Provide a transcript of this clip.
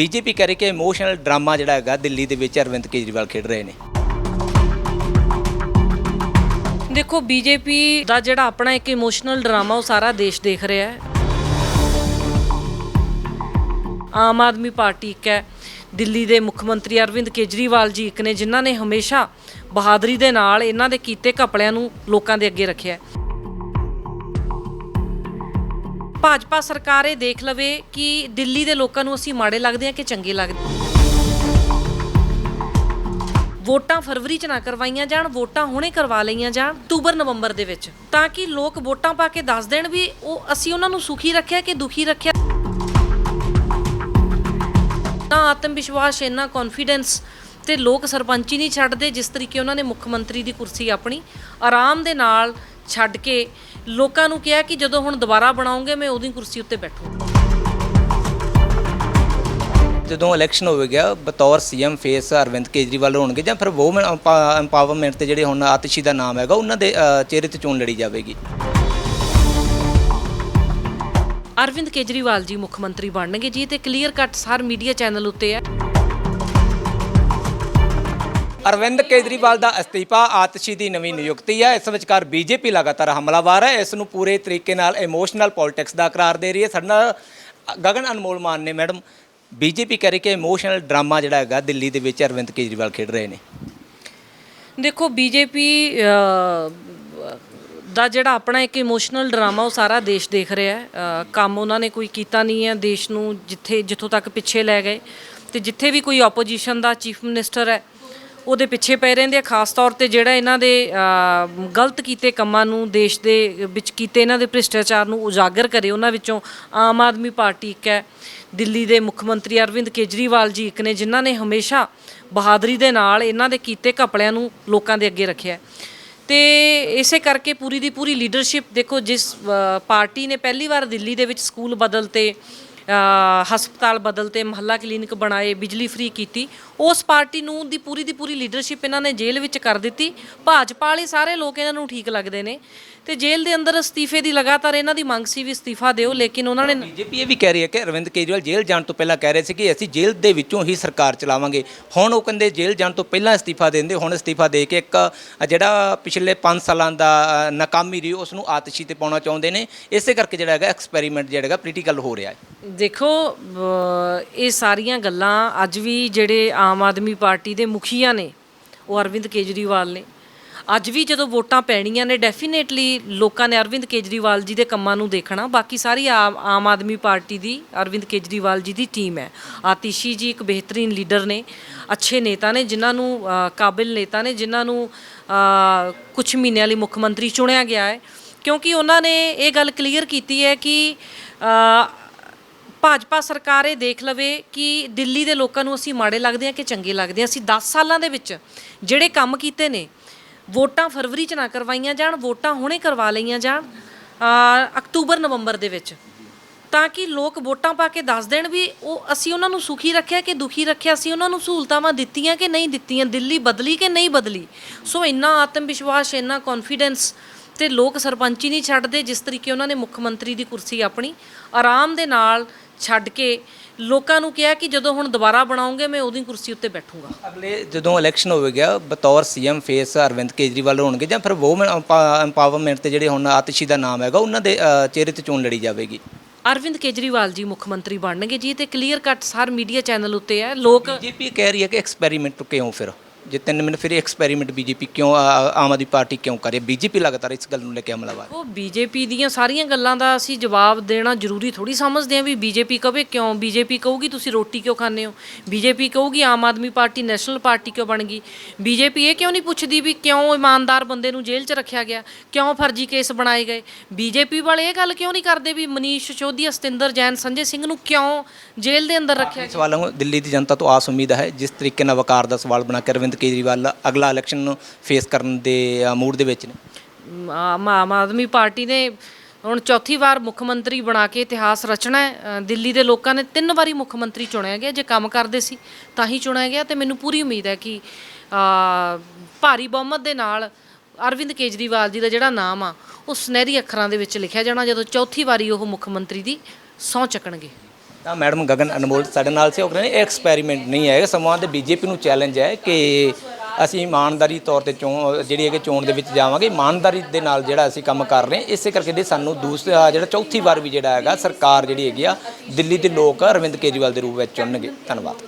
BJP ਕਹਿ ਰਹੀ ਕਿ ਇਮੋਸ਼ਨਲ ਡਰਾਮਾ ਜਿਹੜਾ ਹੈਗਾ ਦਿੱਲੀ ਦੇ ਵਿੱਚ ਅਰਵਿੰਦ ਕੇਜਰੀਵਾਲ ਖੇਡ ਰਹੇ ਨੇ। ਦੇਖੋ, ਬੀਜੇਪੀ ਦਾ ਜਿਹੜਾ ਆਪਣਾ ਇੱਕ ਇਮੋਸ਼ਨਲ ਡਰਾਮਾ ਉਹ ਸਾਰਾ ਦੇਸ਼ ਦੇਖ ਰਿਹਾ ਹੈ। ਆਮ ਆਦਮੀ ਪਾਰਟੀ ਇੱਕ ਹੈ, ਦਿੱਲੀ ਦੇ ਮੁੱਖ ਮੰਤਰੀ ਅਰਵਿੰਦ ਕੇਜਰੀਵਾਲ ਜੀ ਇੱਕ ਨੇ, ਜਿਨ੍ਹਾਂ ਨੇ ਹਮੇਸ਼ਾ ਬਹਾਦਰੀ ਦੇ ਨਾਲ ਇਹਨਾਂ ਦੇ ਕੀਤੇ ਘਪਲਿਆਂ ਨੂੰ ਲੋਕਾਂ ਦੇ ਅੱਗੇ ਰੱਖਿਆ ਹੈ। ਭਾਜਪਾ ਸਰਕਾਰ ਇਹ ਦੇਖ ਲਵੇ ਕਿ ਦਿੱਲੀ ਦੇ ਲੋਕਾਂ ਨੂੰ ਅਸੀਂ ਮਾੜੇ ਲੱਗਦੇ ਹਾਂ ਕਿ ਚੰਗੇ ਲੱਗਦੇ ਵੋਟਾਂ ਫਰਵਰੀ ਚ ਨਾ ਕਰਵਾਈਆਂ ਜਾਣ, ਵੋਟਾਂ ਹੁਣੇ ਕਰਵਾ ਲਈਆਂ ਜਾਣ, ਅਕਤੂਬਰ, ਨਵੰਬਰ ਦੇ ਵਿੱਚ, ਤਾਂ ਕਿ ਲੋਕ ਵੋਟਾਂ ਪਾ ਕੇ ਦੱਸ ਦੇਣ ਵੀ ਉਹ ਅਸੀਂ ਉਹਨਾਂ ਨੂੰ ਸੁਖੀ ਰੱਖਿਆ ਕਿ ਦੁਖੀ ਰੱਖਿਆ? ਨਾ ਆਤਮ ਵਿਸ਼ਵਾਸ, ਇੰਨਾ ਕੌਨਫੀਡੈਂਸ ਤੇ ਲੋਕ ਸਰਪੰਚੀ ਨਹੀਂ ਛੱਡਦੇ, ਜਿਸ ਤਰੀਕੇ ਉਹਨਾਂ ਨੇ ਮੁੱਖ ਮੰਤਰੀ ਦੀ ਕੁਰਸੀ ਆਪਣੀ, ਆਰਾਮ ਦੇ ਨਾਲ ਛੱਡ ਕੇ ਲੋਕਾਂ ਨੂੰ ਕਿਹਾ ਕਿ ਜਦੋਂ ਹੁਣ ਦੁਬਾਰਾ ਬਣਾਉਂਗੇ ਮੈਂ ਉਹਦੀ ਕੁਰਸੀ ਉੱਤੇ ਬੈਠੂੰਗਾ ਜਦੋਂ ਇਲੈਕਸ਼ਨ ਹੋਵੇਗਾ ਬਤੌਰ ਸੀਐਮ ਫੇਸ ਅਰਵਿੰਦ ਕੇਜਰੀਵਾਲ ਹੋਣਗੇ ਜਾਂ ਫਿਰ ਵੋਮਨ ਐਮਪਾਵਰਮੈਂਟ ਤੇ ਜਿਹੜੇ ਹੁਣ ਆਤਿਸ਼ੀ ਦਾ ਨਾਮ ਹੈਗਾ ਉਹਨਾਂ ਦੇ ਚਿਹਰੇ ਤੇ ਚੋਣ ਲੜੀ ਜਾਵੇਗੀ। ਅਰਵਿੰਦ ਕੇਜਰੀਵਾਲ ਜੀ ਮੁੱਖ ਮੰਤਰੀ ਬਣਨਗੇ ਜੀ ਤੇ ਕਲੀਅਰ ਕੱਟ ਸਾਰ ਮੀਡੀਆ ਚੈਨਲ ਉੱਤੇ ਹੈ। ਅਰਵਿੰਦ ਕੇਜਰੀਵਾਲ ਦਾ ਅਸਤੀਫਾ ਆਤਸ਼ੀ ਦੀ ਨਵੀਂ ਨਿਯੁਕਤੀ ਹੈ। ਇਸ ਵਿਚਕਾਰ ਬੀਜੇਪੀ ਲਗਾਤਾਰ ਹਮਲਾਵਾਰ ਹੈ। ਇਸ ਨੂੰ ਪੂਰੇ ਤਰੀਕੇ ਨਾਲ ਇਮੋਸ਼ਨਲ ਪੋਲਿਟਿਕਸ ਦਾ ਕਰਾਰ ਦੇ ਰਹੀ ਹੈ। ਸਾਡੇ ਨਾਲ ਗਗਨ ਅਨਮੋਲ ਮਾਨ ਨੇ ਮੈਡਮ। ਬੀਜੇਪੀ ਕਹਿ ਰਹੀ ਕਿ ਇਮੋਸ਼ਨਲ ਡਰਾਮਾ ਜਿਹੜਾ ਹੈਗਾ ਦਿੱਲੀ ਦੇ ਵਿੱਚ ਅਰਵਿੰਦ ਕੇਜਰੀਵਾਲ ਖੇਡ ਰਹੇ ਨੇ। ਦੇਖੋ, ਬੀਜੇਪੀ ਦਾ ਜਿਹੜਾ ਆਪਣਾ ਇੱਕ ਇਮੋਸ਼ਨਲ ਡਰਾਮਾ ਉਹ ਸਾਰਾ ਦੇਸ਼ ਦੇਖ ਰਿਹਾ ਹੈ। ਕੰਮ ਉਹਨਾਂ ਨੇ ਕੋਈ ਕੀਤਾ ਨਹੀਂ ਹੈ ਦੇਸ਼ ਨੂੰ ਜਿੱਥੇ, ਜਿੱਥੋਂ ਤੱਕ ਪਿੱਛੇ ਲੈ ਗਏ। ਤੇ ਜਿੱਥੇ ਵੀ ਕੋਈ ਆਪੋਜੀਸ਼ਨ ਦਾ ਚੀਫ ਮਿਨਿਸਟਰ ਹੈ ਉਹਦੇ ਪਿੱਛੇ ਪੈ ਰਹਿੰਦੇ ਆ ਖਾਸ ਤੌਰ ਤੇ ਜਿਹੜਾ ਇਹਨਾਂ ਦੇ ਗਲਤ ਕੀਤੇ ਕੰਮਾਂ ਨੂੰ ਦੇਸ਼ ਦੇ ਵਿੱਚ ਕੀਤੇ ਇਹਨਾਂ ਦੇ ਭ੍ਰਿਸ਼ਟਾਚਾਰ ਨੂੰ ਉਜਾਗਰ ਕਰੇ ਉਹਨਾਂ ਵਿੱਚੋਂ ਆਮ ਆਦਮੀ ਪਾਰਟੀ ਇੱਕ ਹੈ ਦਿੱਲੀ ਦੇ ਮੁੱਖ ਮੰਤਰੀ ਅਰਵਿੰਦ ਕੇਜਰੀਵਾਲ ਜੀ ਇੱਕ ਨੇ ਜਿਨ੍ਹਾਂ ਨੇ ਹਮੇਸ਼ਾ ਬਹਾਦਰੀ ਦੇ ਨਾਲ ਇਹਨਾਂ ਦੇ ਕੀਤੇ ਘਪਲਿਆਂ ਨੂੰ ਲੋਕਾਂ ਦੇ ਅੱਗੇ ਰੱਖਿਆ ਹੈ। ਤੇ ਇਸੇ ਕਰਕੇ ਪੂਰੀ ਦੀ ਪੂਰੀ ਲੀਡਰਸ਼ਿਪ ਦੇਖੋ ਜਿਸ ਪਾਰਟੀ ਨੇ ਪਹਿਲੀ ਵਾਰ ਦਿੱਲੀ ਦੇ ਵਿੱਚ ਸਕੂਲ ਬਦਲਤੇ ਅ, ਹਸਪਤਾਲ ਬਦਲਤੇ ਮਹੱਲਾ ਕਲੀਨਿਕ ਬਣਾਏ, ਬਿਜਲੀ ਫ੍ਰੀ ਕੀਤੀ। ਉਸ ਪਾਰਟੀ ਨੂੰ ਦੀ ਪੂਰੀ ਦੀ ਪੂਰੀ ਲੀਡਰਸ਼ਿਪ ਇਹਨਾਂ ਨੇ ਜੇਲ੍ਹ ਵਿੱਚ ਕਰ ਦਿੱਤੀ। ਭਾਜਪਾ ਵਾਲੇ ਸਾਰੇ ਲੋਕ ਇਹਨਾਂ ਨੂੰ ਠੀਕ ਲੱਗਦੇ ਨੇ। ਤੇ ਜੇਲ੍ਹ ਦੇ ਅੰਦਰ ਅਸਤੀਫੇ ਦੀ ਲਗਾਤਾਰ ਇਹਨਾਂ ਦੀ ਮੰਗ ਸੀ ਵੀ ਅਸਤੀਫਾ ਦਿਓ, ਲੇਕਿਨ ਉਹਨਾਂ ਨੇ ਬੀਜੇਪੀ ਇਹ ਵੀ ਕਹਿ ਰਹੀ ਹੈ ਕਿ ਅਰਵਿੰਦ ਕੇਜਰੀਵਾਲ ਜੇਲ੍ਹ ਜਾਣ ਤੋਂ ਪਹਿਲਾਂ ਕਹਿ ਰਹੇ ਸੀ ਕਿ ਅਸੀਂ ਜੇਲ੍ਹ ਦੇ ਵਿੱਚੋਂ ਹੀ ਸਰਕਾਰ ਚਲਾਵਾਂਗੇ। ਹੁਣ ਉਹ ਕਹਿੰਦੇ ਜੇਲ੍ਹ ਜਾਣ ਤੋਂ ਪਹਿਲਾਂ ਅਸਤੀਫਾ ਦਿੰਦੇ, ਹੁਣ ਅਸਤੀਫਾ ਦੇ ਕੇ ਇੱਕ ਜਿਹੜਾ ਪਿਛਲੇ 5 ਸਾਲਾਂ ਦਾ ਨਾਕਾਮੀ ਰਹੀ ਉਸ ਨੂੰ ਆਤਿਸ਼ੀ ਤੇ ਪਾਉਣਾ ਚਾਹੁੰਦੇ ਨੇ। ਇਸੇ ਕਰਕੇ ਜਿਹੜਾ ਹੈਗਾ ਐਕਸਪੈਰੀਮੈਂਟ ਜਿਹੜਾ ਹੈਗਾ ਪੋਲੀਟੀਕਲ ਹੋ ਰਿਹਾ ਹੈ। ਦੇਖੋ ਇਹ ਸਾਰੀਆਂ ਗੱਲਾਂ ਅੱਜ ਵੀ ਜਿਹੜੇ ਆਮ ਆਦਮੀ ਪਾਰਟੀ ਦੇ ਮੁਖੀਆ ਨੇ, ਉਹ ਅਰਵਿੰਦ ਕੇਜਰੀਵਾਲ ਨੇ। ਅੱਜ ਵੀ ਜਦੋਂ ਵੋਟਾਂ ਪੈਣੀਆਂ ਨੇ ਡੈਫੀਨੇਟਲੀ ਲੋਕਾਂ ਨੇ ਅਰਵਿੰਦ ਕੇਜਰੀਵਾਲ ਜੀ ਦੇ ਕੰਮਾਂ ਨੂੰ ਦੇਖਣਾ। ਬਾਕੀ ਸਾਰੀ ਆਮ ਆਮ ਆਦਮੀ ਪਾਰਟੀ ਦੀ, ਅਰਵਿੰਦ ਕੇਜਰੀਵਾਲ ਜੀ ਦੀ ਟੀਮ ਹੈ। ਆਤਿਸ਼ੀ ਜੀ ਇੱਕ ਬਿਹਤਰੀਨ ਲੀਡਰ ਨੇ, ਅੱਛੇ ਨੇਤਾ ਨੇ, ਜਿਨ੍ਹਾਂ ਨੂੰ ਕਾਬਿਲ ਨੇਤਾ ਨੇ, ਜਿਨ੍ਹਾਂ ਨੂੰ ਕੁਝ ਮਹੀਨਿਆਂ ਲਈ ਮੁੱਖ ਮੰਤਰੀ ਚੁਣਿਆ ਗਿਆ ਹੈ। ਕਿਉਂਕਿ ਉਹਨਾਂ ਨੇ ਇਹ ਗੱਲ ਕਲੀਅਰ ਕੀਤੀ ਹੈ ਕਿ ਭਾਜਪਾ ਸਰਕਾਰ ਇਹ ਦੇਖ ਲਵੇ ਕਿ ਦਿੱਲੀ ਦੇ ਲੋਕਾਂ ਨੂੰ ਅਸੀਂ ਮਾੜੇ ਲੱਗਦੇ ਹਾਂ ਕਿ ਚੰਗੇ ਲੱਗਦੇ ਹਾਂ? ਅਸੀਂ 10 ਸਾਲਾਂ ਦੇ ਵਿੱਚ ਜਿਹੜੇ ਕੰਮ ਕੀਤੇ ਨੇ, ਵੋਟਾਂ ਫਰਵਰੀ ਚ ਨਾ ਕਰਵਾਈਆਂ ਜਾਣ, ਵੋਟਾਂ ਹੁਣੇ ਕਰਵਾ ਲਈਆਂ ਜਾਣ ਅਕਤੂਬਰ, ਨਵੰਬਰ ਦੇ ਵਿੱਚ। ਤਾਂ ਕਿ ਲੋਕ ਵੋਟਾਂ ਪਾ ਕੇ ਦੱਸ ਦੇਣ ਵੀ ਉਹ ਅਸੀਂ ਉਹਨਾਂ ਨੂੰ ਸੁਖੀ ਰੱਖਿਆ ਕਿ ਦੁਖੀ ਰੱਖਿਆ? ਅਸੀਂ ਉਹਨਾਂ ਨੂੰ ਸਹੂਲਤਾਂ ਦਿੱਤੀਆਂ ਕਿ ਨਹੀਂ ਦਿੱਤੀਆਂ? ਦਿੱਲੀ ਬਦਲੀ ਕਿ ਨਹੀਂ ਬਦਲੀ? ਸੋ ਇੰਨਾ ਆਤਮ ਵਿਸ਼ਵਾਸ, ਇੰਨਾ ਕੌਨਫੀਡੈਂਸ ਤੇ ਲੋਕ ਸਰਪੰਚੀ ਨਹੀਂ ਛੱਡਦੇ, ਜਿਸ ਤਰੀਕੇ ਉਹਨਾਂ ਨੇ ਮੁੱਖ ਮੰਤਰੀ ਦੀ ਕੁਰਸੀ ਆਪਣੀ, ਆਰਾਮ ਦੇ ਨਾਲ ਛੱਡ ਕੇ ਲੋਕਾਂ ਨੂੰ ਕਿਹਾ ਕਿ ਜਦੋਂ ਹੁਣ ਦੁਬਾਰਾ ਬਣਾਉਂਗੇ ਮੈਂ ਉਹਦੀ ਕੁਰਸੀ ਉੱਤੇ ਬੈਠੂੰਗਾ। ਅਗਲੇ ਜਦੋਂ ਇਲੈਕਸ਼ਨ ਹੋਵੇਗਾ ਬਤੌਰ ਸੀਐਮ ਫੇਸ ਅਰਵਿੰਦ ਕੇਜਰੀਵਾਲ ਹੋਣਗੇ ਜਾਂ ਫਿਰ ਵੋਮਨ ਐਮਪਾਵਰਮੈਂਟ ਤੇ ਜਿਹੜੇ ਹੁਣ ਆਤਿਸ਼ੀ ਦਾ ਨਾਮ ਹੈਗਾ ਉਹਨਾਂ ਦੇ ਚਿਹਰੇ ਤੇ ਚੋਣ ਲੜੀ ਜਾਵੇਗੀ। ਅਰਵਿੰਦ ਕੇਜਰੀਵਾਲ ਜੀ ਮੁੱਖ ਮੰਤਰੀ ਬਣਨਗੇ ਜੀ ਤੇ ਕਲੀਅਰ ਕੱਟ ਸਾਰ ਮੀਡੀਆ ਚੈਨਲ ਉੱਤੇ ਹੈ ਲੋਕ ਬੀਜੇਪੀ ਕਹਿ ਰਹੀ ਹੈ ਕਿ ਐਕਸਪੈਰੀਮੈਂਟ ਕਿਉਂ ਫਿਰ। ਜੇ ਤਿੰਨ ਮਿੰਟ ਫਿਰ ਐਕਸਪੈਰੀਮੈਂਟ ਬੀਜੇਪੀ ਕਿਉਂ ਆ- ਆਮ ਆਦਮੀ ਪਾਰਟੀ ਕਿਉਂ ਕਰੇ? ਬੀਜੇਪੀ ਲਗਾਤਾਰ ਇਸ ਗੱਲ ਨੂੰ ਲੈ ਕੇ ਹਮਲਾਵਰ ਉਹ ਬੀਜੇਪੀ ਦੀਆਂ ਸਾਰੀਆਂ ਗੱਲਾਂ ਦਾ ਅਸੀਂ ਜਵਾਬ ਦੇਣਾ ਜ਼ਰੂਰੀ ਥੋੜੀ ਸਮਝਦੇ ਹਾਂ ਵੀ ਬੀਜੇਪੀ ਕਵੇ ਕਿਉਂ? ਬੀਜੇਪੀ ਕਹੂਗੀ ਤੁਸੀਂ ਰੋਟੀ ਕਿਉਂ ਖਾਂਦੇ ਹੋ? BJP ਕਹੂਗੀ Aam Aadmi party national party ਕਿਉਂ ਬਣ ਗਈ? ਬੀਜੇਪੀ ਇਹ ਕਿਉਂ ਨਹੀਂ ਪੁੱਛਦੀ ਵੀ ਕਿਉਂ ਇਮਾਨਦਾਰ ਬੰਦੇ ਨੂੰ ਜੇਲ੍ਹ 'ਚ ਰੱਖਿਆ ਗਿਆ? ਕਿਉਂ ਫਰਜ਼ੀ ਕੇਸ ਬਣਾਏ ਗਏ? ਬੀਜੇਪੀ ਵਾਲੇ ਇਹ ਗੱਲ ਕਿਉਂ ਨਹੀਂ ਕਰਦੇ ਵੀ ਮਨੀਸ਼ ਸਿਸੋਦੀਆ ਸਤਿੰਦਰ ਜੈਨ ਸੰਜੇ ਸਿੰਘ ਨੂੰ ਕਿਉਂ ਜੇਲ੍ਹ ਦੇ ਅੰਦਰ ਰੱਖਿਆ ਇਸ ਸਵਾਲਾਂ ਨੂੰ ਦਿੱਲੀ ਦੀ ਜਨਤਾ ਤੋਂ ਆਸ ਉਮੀਦ ਹੈ ਜਿਸ ਤਰੀਕੇ ਨਾਲ ਵਕਾਰ ਦਾ ਸਵਾਲ ਬਣਾ ਕੇ ਅਰਵਿੰਦ ਕੇਜਰੀਵਾਲ ਅਗਲਾ ਇਲੈਕਸ਼ਨ ਨੂੰ ਫੇਸ ਕਰਨ ਦੇ ਮੂਡ ਦੇ ਵਿੱਚ ਨੇ? ਆਮ ਆਮ ਆਦਮੀ ਪਾਰਟੀ ਨੇ ਹੁਣ ਚੌਥੀ ਵਾਰ ਮੁੱਖ ਮੰਤਰੀ ਬਣਾ ਕੇ ਇਤਿਹਾਸ ਰਚਣਾ ਹੈ। ਅ, ਦਿੱਲੀ ਦੇ ਲੋਕਾਂ ਨੇ ਤਿੰਨ ਵਾਰੀ ਮੁੱਖ ਮੰਤਰੀ ਚੁਣਿਆ ਗਿਆ ਜੇ ਕੰਮ ਕਰਦੇ ਸੀ ਤਾਂ ਹੀ ਚੁਣਿਆ ਗਿਆ ਤੇ ਮੈਨੂੰ ਪੂਰੀ ਉਮੀਦ ਹੈ ਕਿ ਅ, ਭਾਰੀ ਬਹੁਮਤ ਦੇ ਨਾਲ ਅਰਵਿੰਦ ਕੇਜਰੀਵਾਲ ਜੀ ਦਾ ਜਿਹੜਾ ਨਾਮ ਆ ਉਹ ਸੁਨਹਿਰੀ ਅੱਖਰਾਂ ਦੇ ਵਿੱਚ ਲਿਖਿਆ ਜਾਣਾ ਜਦੋਂ ਚੌਥੀ ਵਾਰੀ ਉਹ ਮੁੱਖ ਮੰਤਰੀ ਦੀ ਸਹੁੰ ਚੱਕਣਗੇ। ਤਾਂ ਮੈਡਮ ਗਗਨ ਅਨਮੋਲ ਸਾਡੇ ਨਾਲ ਸੀ, ਉਹ ਕਹਿੰਦੇ ਇਹ ਐਕਸਪੈਰੀਮੈਂਟ ਨਹੀਂ ਹੈ ਇਹ ਸਮਾਂ ਤੇ ਬੀਜੇਪੀ ਨੂੰ ਚੈਲੰਜ ਹੈ ਕਿ ਅਸੀਂ ਇਮਾਨਦਾਰੀ ਤੌਰ ਤੇ ਚੋਣ, ਜਿਹੜੀ ਹੈ ਕਿ ਚੋਣ ਦੇ ਵਿੱਚ ਜਾਵਾਂਗੇ, ਇਮਾਨਦਾਰੀ ਦੇ ਨਾਲ ਜਿਹੜਾ ਅਸੀਂ ਕੰਮ ਕਰ ਰਹੇ ਹਾਂ, ਇਸੇ ਕਰਕੇ ਦੇ ਸਾਨੂੰ ਦੂਸਰਾ, ਜਿਹੜਾ ਚੌਥੀ ਵਾਰ ਵੀ ਜਿਹੜਾ ਹੈਗਾ, ਸਰਕਾਰ ਜਿਹੜੀ ਹੈਗੀ ਆ, ਦਿੱਲੀ ਦੇ ਲੋਕ ਅਰਵਿੰਦ ਕੇਜਰੀਵਾਲ ਦੇ ਰੂਪ ਵਿੱਚ ਚੁਣਨਗੇ। ਧੰਨਵਾਦ।